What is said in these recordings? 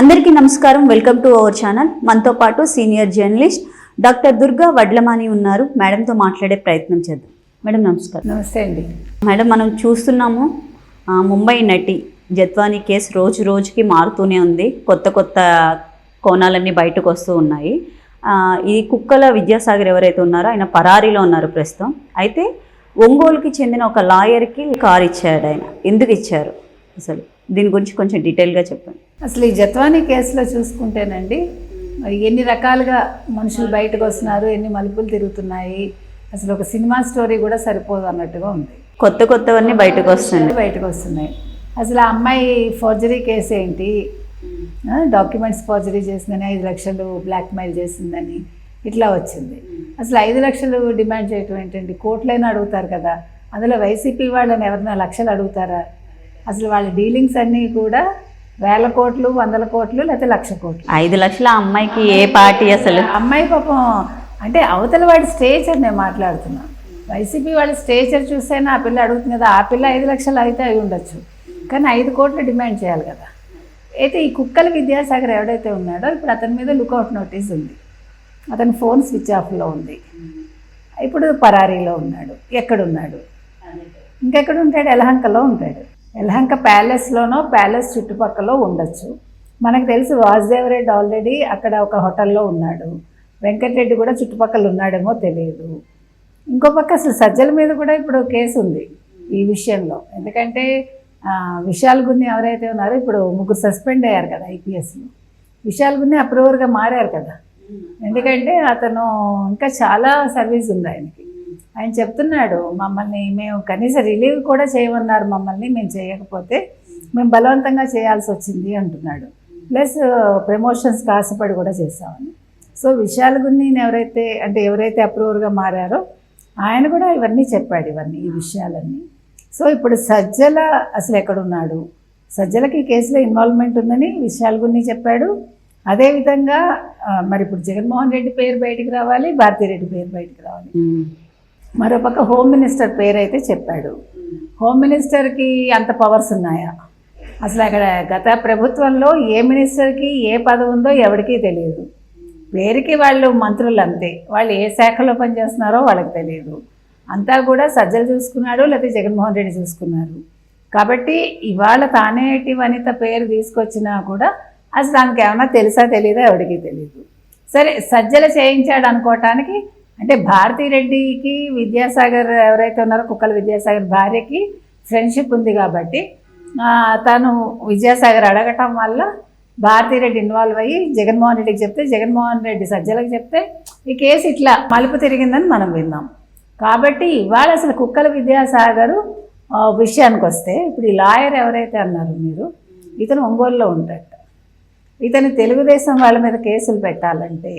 అందరికీ నమస్కారం. Welcome to our channel. మనతో పాటు senior journalist doctor Durga Vadlamani ఉన్నారు. మేడంతో మాట్లాడే ప్రయత్నం చేద్దాం. మేడం నమస్కారం. నమస్తే అండి. మేడం మనం చూస్తున్నాము ముంబై నటి జత్వానీ కేసు రోజు రోజుకి మారుతూనే ఉంది. కొత్త కొత్త కోణాలన్నీ బయటకు వస్తూ ఉన్నాయి. ఈ కుక్కల విద్యాసాగర్ ఎవరైతే ఉన్నారో ఆయన పరారీలో ఉన్నారు ప్రస్తుతం. అయితే ఒంగోలుకి చెందిన ఒక లాయర్కి కార్ ఇచ్చాడు ఆయన. ఎందుకు ఇచ్చారు అసలు? దీని గురించి కొంచెం డీటెయిల్గా చెప్పండి. అసలు ఈ జత్వానీ కేసులో చూసుకుంటేనండి ఎన్ని రకాలుగా మనుషులు బయటకు వస్తున్నారు ఎన్ని మలుపులు తిరుగుతున్నాయి అసలు ఒక సినిమా స్టోరీ కూడా సరిపోదు అన్నట్టుగా ఉంది. కొత్త కొత్తవన్నీ బయటకు వస్తుంది బయటకు వస్తున్నాయి. అసలు ఆ అమ్మాయి ఫోర్జరీ కేసు ఏంటి? డాక్యుమెంట్స్ ఫోర్జరీ చేసిందని ఐదు లక్షలు బ్లాక్మెయిల్ చేసిందని ఇట్లా వచ్చింది. అసలు ఐదు లక్షలు డిమాండ్ చేయటం ఏంటండి? కోట్లైనా అడుగుతారు కదా అందులో వైసీపీ వాళ్ళని ఎవరైనా లక్షలు అడుగుతారా? అసలు వాళ్ళ డీలింగ్స్ అన్నీ కూడా వేల కోట్లు వందల కోట్లు లేకపోతే లక్ష కోట్లు. ఐదు లక్షల అమ్మాయికి ఏ పార్టీ అసలు? అమ్మాయి పాపం అంటే అవతల వాడి స్టేచర్ నేను మాట్లాడుతున్నా. వైసీపీ వాళ్ళ స్టేచర్ చూస్తేనే ఆ పిల్ల అడుగుతుంది కదా ఆ పిల్ల ఐదు లక్షలు అయితే అయి ఉండొచ్చు. కానీ ఐదు కోట్లు డిమాండ్ చేయాలి కదా. అయితే ఈ కుక్కల విద్యాసాగర్ ఎవడైతే ఉన్నాడో ఇప్పుడు అతని మీద లుకౌట్ నోటీస్ ఉంది. అతని ఫోన్ స్విచ్ ఆఫ్లో ఉంది. ఇప్పుడు పరారీలో ఉన్నాడు ఎక్కడున్నాడు? ఇంకెక్కడ ఉంటాడు ఎలహంకలో ఉంటాడు. ఎలహంక ప్యాలెస్లోనో ప్యాలెస్ చుట్టుపక్కల ఉండొచ్చు. మనకు తెలుసు వాసుదేవరెడ్డి ఆల్రెడీ అక్కడ ఒక హోటల్లో ఉన్నాడు. వెంకటరెడ్డి కూడా చుట్టుపక్కల ఉన్నాడేమో తెలియదు. ఇంకో పక్క అసలు సజ్జల మీద కూడా ఇప్పుడు కేసు ఉంది ఈ విషయంలో. ఎందుకంటే విశాల్ గున్ని ఎవరైతే ఉన్నారో ఇప్పుడు ముగ్గురు సస్పెండ్ అయ్యారు కదా ఐపీఎస్లో. విశాల్ గున్ని అప్రూవర్గా మారారు కదా. ఎందుకంటే అతను ఇంకా చాలా సర్వీస్ ఉంది ఆయనకి. ఆయన చెప్తున్నాడు మమ్మల్ని మేము కనీసం రిలీవ్ కూడా చేయమన్నారు మమ్మల్ని మేము చేయకపోతే మేము బలవంతంగా చేయాల్సి వచ్చింది అంటున్నాడు. ప్లస్ ప్రమోషన్స్కి uh, ఆశపడి కూడా చేసామని సో విశాల్ గురిని ఎవరైతే అంటే ఎవరైతే అప్రూవర్గా మారారో ఆయన కూడా ఇవన్నీ చెప్పాడు ఇవన్నీ ఈ విషయాలన్నీ. సో ఇప్పుడు సజ్జల అసలు ఎక్కడున్నాడు? సజ్జలకి కేసులో ఇన్వాల్వ్మెంట్ ఉందని విశాల్ గున్ని చెప్పాడు. అదేవిధంగా uh, మరి ఇప్పుడు జగన్మోహన్ రెడ్డి పేరు బయటికి రావాలి భారతీరెడ్డి పేరు బయటికి రావాలి. మరోపక్క హోమ్ మినిస్టర్ పేరు అయితే చెప్పాడు. హోమ్ మినిస్టర్కి అంత పవర్స్ ఉన్నాయా? అసలు అక్కడ గత ప్రభుత్వంలో ఏ మినిస్టర్కి ఏ పదవి ఉందో ఎవరికీ తెలియదు. పేరుకి వాళ్ళు మంత్రులు అంతే. వాళ్ళు ఏ శాఖలో పనిచేస్తున్నారో వాళ్ళకి తెలియదు. అంతా కూడా సజ్జలు చూసుకున్నాడు లేకపోతే జగన్మోహన్ రెడ్డి చూసుకున్నారు. కాబట్టి ఇవాళ తానేటి వనిత పేరు తీసుకొచ్చినా కూడా అసలు దానికి ఏమైనా తెలుసా తెలియదా ఎవరికి తెలియదు సరే సజ్జల చేయించాడు అనుకోవటానికి అంటే భారతీరెడ్డికి విద్యాసాగర్ ఎవరైతే ఉన్నారో కుక్కల విద్యాసాగర్ భార్యకి ఫ్రెండ్షిప్ ఉంది కాబట్టి తను విద్యాసాగర్ అడగటం వల్ల భారతీరెడ్డి ఇన్వాల్వ్ అయ్యి జగన్మోహన్ రెడ్డికి చెప్తే జగన్మోహన్ రెడ్డి సజ్జలకు చెప్తే ఈ కేసు ఇట్లా మలుపు తిరిగిందని మనం విన్నాం. కాబట్టి ఇవాళ అసలు కుక్కల విద్యాసాగరు విషయానికి వస్తే ఇప్పుడు ఈ లాయర్ ఎవరైతే అన్నారు మీరు ఇతను ఒంగోలులో ఉంటాడు ఇతను తెలుగుదేశం వాళ్ళ మీద కేసులు పెట్టాలంటే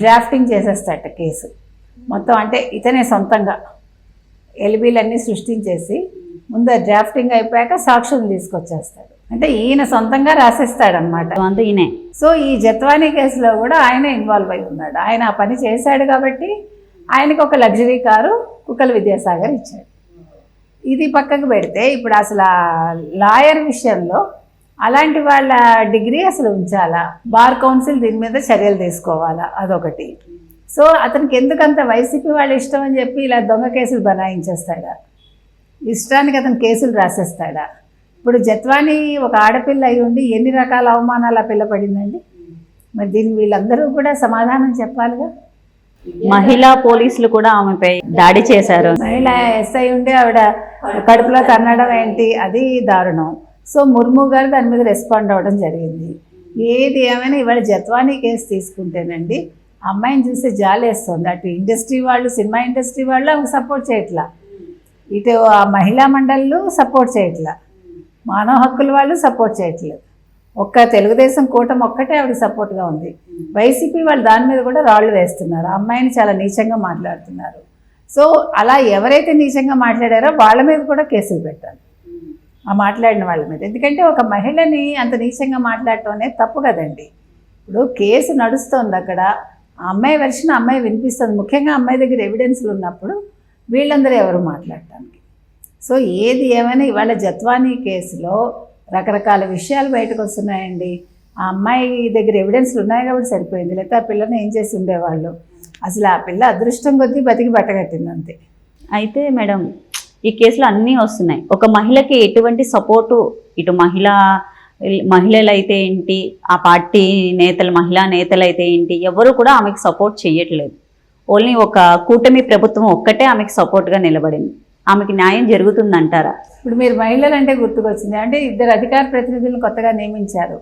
డ్రాఫ్టింగ్ చేసేస్తాట కేసు. మొత్తం అంటే ఇతనే సొంతంగా. ఎలిబీలన్నీ సృష్టించేసి ముందు డ్రాఫ్టింగ్ అయిపోయాక సాక్షులు తీసుకొచ్చేస్తాడు. అంటే ఈయన సొంతంగా రాసేస్తాడనమాట అంతా ఈయనే. సో ఈ జత్వానీ కేసులో కూడా ఆయన ఇన్వాల్వ్ అయి ఉన్నాడు. ఆయన ఆ పని చేశాడు కాబట్టి ఆయనకు ఒక లగ్జరీ కారు కుక్కల విద్యాసాగర్ ఇచ్చాడు. ఇది పక్కకు పెడితే ఇప్పుడు అసలు లాయర్ విషయంలో అలాంటి వాళ్ళ డిగ్రీ అసలు ఉంచాలా? బార్ కౌన్సిల్ దీని మీద చర్యలు తీసుకోవాలా? అదొకటి. సో అతనికి ఎందుకంత వైసీపీ వాళ్ళ ఇష్టం అని చెప్పి ఇలా దొంగ కేసులు బనాయించేస్తాడా? ఇష్టానికి అతను కేసులు రాసేస్తాడా? ఇప్పుడు జత్వాని ఒక ఆడపిల్ల అయి ఉండి ఎన్ని రకాల అవమానాలు ఆ పిల్ల పడిందండి? మరి దీన్ని వీళ్ళందరూ కూడా సమాధానం చెప్పాలిగా? మహిళా పోలీసులు కూడా ఆమెపై దాడి చేశారు. మహిళ ఎస్ఐ ఉండి ఆవిడ కడుపులో తన్నడం ఏంటి? అది దారుణం. సో ముర్ము గారు దాని మీద రెస్పాండ్ అవ్వడం జరిగింది. ఏది ఏమైనా ఇవాళ జత్వానీ కేసు తీసుకుంటేనండి అమ్మాయిని చూస్తే జాలేస్తుంది. అటు ఇండస్ట్రీ వాళ్ళు సినిమా ఇండస్ట్రీ వాళ్ళు ఆమెకు సపోర్ట్ చేయట్లా. ఇటు ఆ మహిళా మండళ్ళు సపోర్ట్ చేయట్లా. మానవ హక్కుల వాళ్ళు సపోర్ట్ చేయట్లేదు ఒక్క తెలుగుదేశం కూటమి ఒక్కటే ఆవిడ సపోర్ట్గా ఉంది. వైసీపీ వాళ్ళు దాని మీద కూడా రాళ్ళు వేస్తున్నారు. అమ్మాయిని చాలా నీచంగా మాట్లాడుతున్నారు. సో అలా ఎవరైతే నీచంగా మాట్లాడారో వాళ్ళ మీద కూడా కేసులు పెట్టాలి. ఆ మాట్లాడిన వాళ్ళ మీద. ఎందుకంటే ఒక మహిళని అంత నీచంగా మాట్లాడటం అనేది తప్పు కదండి. ఇప్పుడు కేసు నడుస్తుంది అక్కడ. ఆ అమ్మాయి వెర్షన్ అమ్మాయి వినిపిస్తుంది. ముఖ్యంగా అమ్మాయి దగ్గర ఎవిడెన్స్లు ఉన్నప్పుడు వీళ్ళందరూ ఎవరు మాట్లాడటానికి? సో ఏది ఏమైనా ఇవాళ జత్వానీ కేసులో రకరకాల విషయాలు బయటకు వస్తున్నాయండి. ఆ అమ్మాయి దగ్గర ఎవిడెన్స్లు ఉన్నాయి కాబట్టి సరిపోయింది. లేకపోతే ఆ పిల్లని ఏం చేసి ఉండేవాళ్ళు? అసలు ఆ పిల్ల అదృష్టం కొద్దీ బతికి బట్టగట్టింది అంతే. అయితే మేడం ఈ కేసులో అన్నీ వస్తున్నాయి. ఒక మహిళకి ఎటువంటి సపోర్టు ఇటు మహిళ మహిళలు అయితే ఏంటి ఆ పార్టీ నేతలు మహిళా నేతలు అయితే ఏంటి ఎవరు కూడా ఆమెకు సపోర్ట్ చేయట్లేదు ఓన్లీ ఒక కూటమి ప్రభుత్వం ఒక్కటే ఆమెకు సపోర్ట్గా నిలబడింది. ఆమెకి న్యాయం జరుగుతుందంటారా? ఇప్పుడు మీరు మహిళలు అంటే గుర్తుకొచ్చింది. అంటే ఇద్దరు అధికార ప్రతినిధులను కొత్తగా నియమించారు.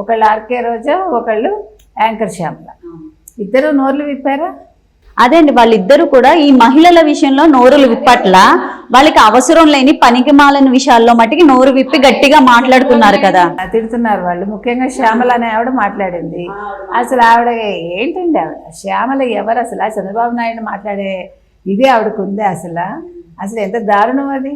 ఒకళ్ళు ఆర్కే రోజా ఒకళ్ళు యాంకర్ శ్యామల. ఇద్దరు నోర్లు విప్పారా? అదే అండి వాళ్ళిద్దరూ కూడా ఈ మహిళల విషయంలో నోరులు విప్పట్ల వాళ్ళకి అవసరం లేని పనికిమాలని విషయాల్లో మటుకి నోరు విప్పి గట్టిగా మాట్లాడుతున్నారు కదా. తిడుతున్నారు వాళ్ళు. ముఖ్యంగా శ్యామల అనే ఆవిడ మాట్లాడింది. అసలు ఆవిడ ఏంటండి ఆవిడ? శ్యామల ఎవరు అసలు? చంద్రబాబు నాయుడు మాట్లాడే ఇది ఆవిడకు ఉంది అసలు? అసలు ఎంత దారుణం అది?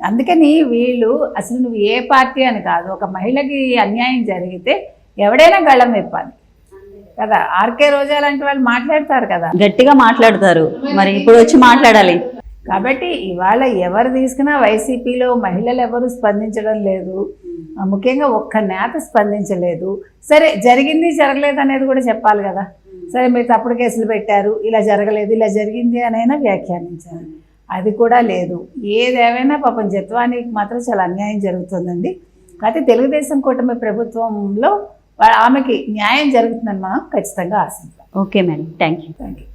అందుకని వీళ్ళు అసలు నువ్వు ఏ పార్టీ అని కాదు ఒక మహిళకి అన్యాయం జరిగితే ఎవడైనా గళ్ళం విప్పాలి. కదా? ఆర్కే రోజా లాంటి వాళ్ళు మాట్లాడతారు కదా? గట్టిగా మాట్లాడతారు. మరి ఇప్పుడు వచ్చి మాట్లాడాలి. కాబట్టి ఇవాళ ఎవరు తీసుకున్నా వైసీపీలో మహిళలు ఎవరు స్పందించడం లేదు. ఆ, ముఖ్యంగా ఒక్క నేత స్పందించలేదు. సరే జరిగింది జరగలేదు అనేది కూడా చెప్పాలి కదా. సరే మీరు తప్పుడు కేసులు పెట్టారు ఇలా జరగలేదు ఇలా జరిగింది అనైనా వ్యాఖ్యానించారు అది కూడా లేదు. ఏదేమైనా పాపం జత్వానికి మాత్రం చాలా అన్యాయం జరుగుతుందండి. అయితే తెలుగుదేశం కూటమి ప్రభుత్వంలో ఆమెకి న్యాయం జరుగుతుందని మనం ఖచ్చితంగా ఆశిద్దాం. Okay madam. Thank you thank you